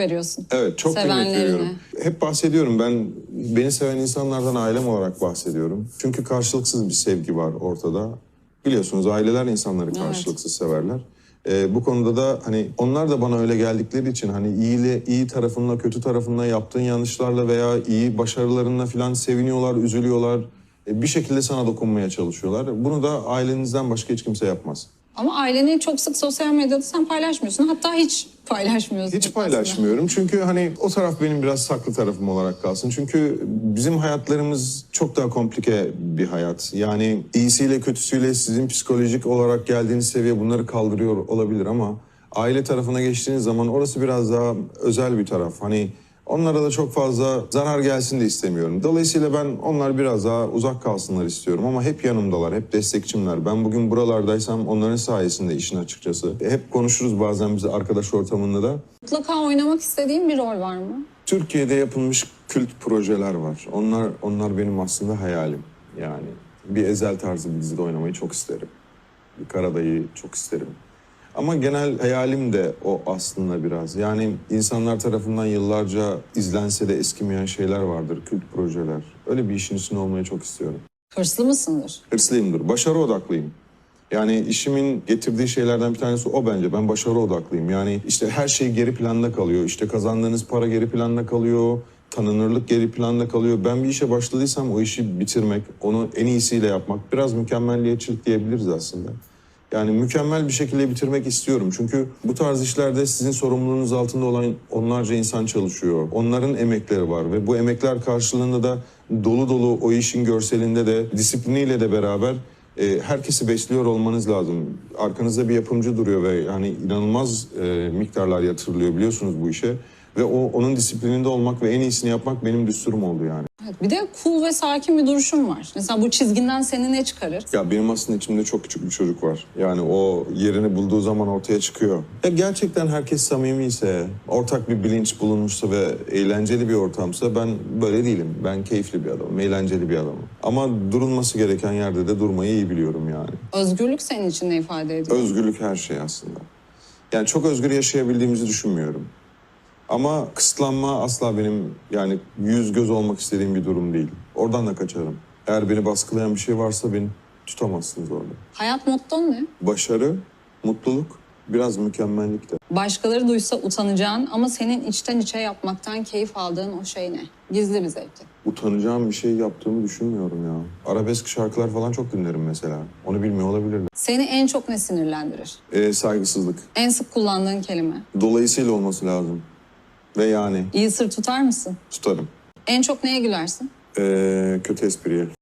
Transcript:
veriyorsun. Evet çok kıymet Sevenlerine. veriyorum. Hep bahsediyorum ben beni seven insanlardan ailem olarak bahsediyorum. Çünkü karşılıksız bir sevgi var ortada. Biliyorsunuz aileler insanları karşılıksız severler. Ee, bu konuda da hani onlar da bana öyle geldikleri için hani iyiyle iyi tarafınla kötü tarafınla yaptığın yanlışlarla veya iyi başarılarınla falan seviniyorlar, üzülüyorlar. Ee, bir şekilde sana dokunmaya çalışıyorlar. Bunu da ailenizden başka hiç kimse yapmaz. Ama aileni çok sık sosyal medyada sen paylaşmıyorsun. Hatta hiç paylaşmıyorsun. Hiç paylaşmıyorum çünkü hani o taraf benim biraz saklı tarafım olarak kalsın. Çünkü bizim hayatlarımız çok daha komplike bir hayat. Yani iyisiyle kötüsüyle sizin psikolojik olarak geldiğiniz seviye bunları kaldırıyor olabilir ama aile tarafına geçtiğiniz zaman orası biraz daha özel bir taraf. Hani onlara da çok fazla zarar gelsin de istemiyorum. Dolayısıyla ben onlar biraz daha uzak kalsınlar istiyorum ama hep yanımdalar, hep destekçimler. Ben bugün buralardaysam onların sayesinde işin açıkçası. Hep konuşuruz bazen biz arkadaş ortamında da. Mutlaka oynamak istediğin bir rol var mı? Türkiye'de yapılmış kült projeler var. Onlar onlar benim aslında hayalim. Yani bir ezel tarzı bir dizide oynamayı çok isterim. Bir Karadayı çok isterim. Ama genel hayalim de o aslında biraz. Yani insanlar tarafından yıllarca izlense de eskimeyen şeyler vardır, kült projeler. Öyle bir işin içinde olmayı çok istiyorum. Hırslı mısındır? Hırslıyımdır, başarı odaklıyım. Yani işimin getirdiği şeylerden bir tanesi o bence. Ben başarı odaklıyım. Yani işte her şey geri planda kalıyor. İşte kazandığınız para geri planda kalıyor. Tanınırlık geri planda kalıyor. Ben bir işe başladıysam o işi bitirmek, onu en iyisiyle yapmak. Biraz mükemmelliyetçilik diyebiliriz aslında. Yani mükemmel bir şekilde bitirmek istiyorum. Çünkü bu tarz işlerde sizin sorumluluğunuz altında olan onlarca insan çalışıyor. Onların emekleri var ve bu emekler karşılığında da dolu dolu o işin görselinde de disipliniyle de beraber e, herkesi besliyor olmanız lazım. Arkanızda bir yapımcı duruyor ve yani inanılmaz e, miktarlar yatırılıyor biliyorsunuz bu işe. Ve o onun disiplininde olmak ve en iyisini yapmak benim düsturum oldu yani. Evet, bir de cool ve sakin bir duruşun var. Mesela bu çizginden seni ne çıkarır? Ya benim aslında içimde çok küçük bir çocuk var. Yani o yerini bulduğu zaman ortaya çıkıyor. Ya gerçekten herkes samimi ise, ortak bir bilinç bulunmuşsa ve eğlenceli bir ortamsa ben böyle değilim. Ben keyifli bir adamım, eğlenceli bir adamım. Ama durulması gereken yerde de durmayı iyi biliyorum yani. Özgürlük senin için ne ifade ediyor? Özgürlük her şey aslında. Yani çok özgür yaşayabildiğimizi düşünmüyorum. Ama kısıtlanma asla benim yani yüz göz olmak istediğim bir durum değil. Oradan da kaçarım. Eğer beni baskılayan bir şey varsa beni tutamazsınız orada. Hayat motton ne? Başarı, mutluluk, biraz mükemmellik de. Başkaları duysa utanacağın ama senin içten içe yapmaktan keyif aldığın o şey ne? Gizli bir zevki. Utanacağım bir şey yaptığımı düşünmüyorum ya. Arabesk şarkılar falan çok dinlerim mesela. Onu bilmiyor olabilirler. Seni en çok ne sinirlendirir? Ee, saygısızlık. En sık kullandığın kelime. Dolayısıyla olması lazım. Ve yani İyi sır tutar mısın? tutarım. En çok neye gülersin? Ee, kötü espriye.